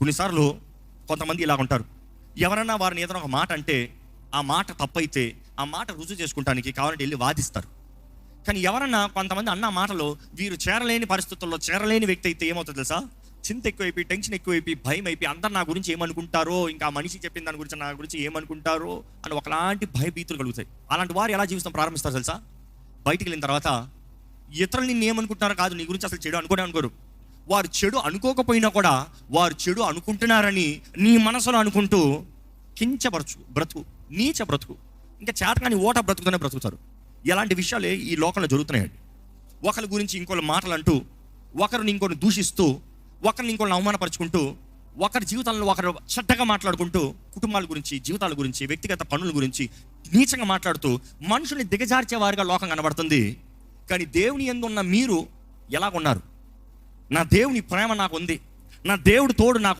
కొన్నిసార్లు కొంతమంది ఇలా ఉంటారు. ఎవరన్నా వారిని ఏదైనా ఒక మాట అంటే ఆ మాట తప్పైతే ఆ మాట రుజువు చేసుకుంటానికి కావాలంటే వెళ్ళి వాదిస్తారు. కానీ ఎవరన్నా కొంతమంది అన్న మాటలో వీరు చేరలేని పరిస్థితుల్లో చేరలేని వ్యక్తి అయితే ఏమవుతుంది తెలుసా? చింత ఎక్కువైపోయి టెన్షన్ ఎక్కువైపోయి భయం అయిపోయి అందరు నా గురించి ఏమనుకుంటారో ఇంకా ఆ మనిషి చెప్పిన దాని గురించి నా గురించి ఏమనుకుంటారో అని ఒకలాంటి భయభీతులు కలుగుతాయి. అలాంటి వారు ఎలా జీవితం ప్రారంభిస్తారు తెలుసా? బయటికి వెళ్ళిన తర్వాత ఇతరులు నిన్ను ఏమనుకుంటారో కాదు నీ గురించి అసలు చెడు అనుకోనే అనుకోరు. వారు చెడు అనుకోకపోయినా కూడా వారు చెడు అనుకుంటున్నారని నీ మనసులో అనుకుంటూ కించబరచు బ్రతుకు నీచ బ్రతుకు. ఇంకా చేతకాని ఓట బ్రతుకుతూనే బ్రతుకుతారు. ఎలాంటి విషయాలే ఈ లోకంలో జరుగుతున్నాయండి. ఒకరి గురించి ఇంకోళ్ళ మాటలు అంటూ ఒకరిని ఇంకొకరిని దూషిస్తూ ఒకరిని ఇంకొకరిని అవమానపరుచుకుంటూ ఒకరి జీవితంలో ఒకరు చెడ్డగా మాట్లాడుకుంటూ కుటుంబాల గురించి జీవితాల గురించి వ్యక్తిగత పనుల గురించి నీచంగా మాట్లాడుతూ మనుషుల్ని దిగజార్చే వారిగా లోకం కనబడుతుంది. కానీ దేవుని ఎందు ఉన్న మీరు ఎలాగున్నారు? నా దేవుని ప్రేమ నాకు ఉంది. నా దేవుడు తోడు నాకు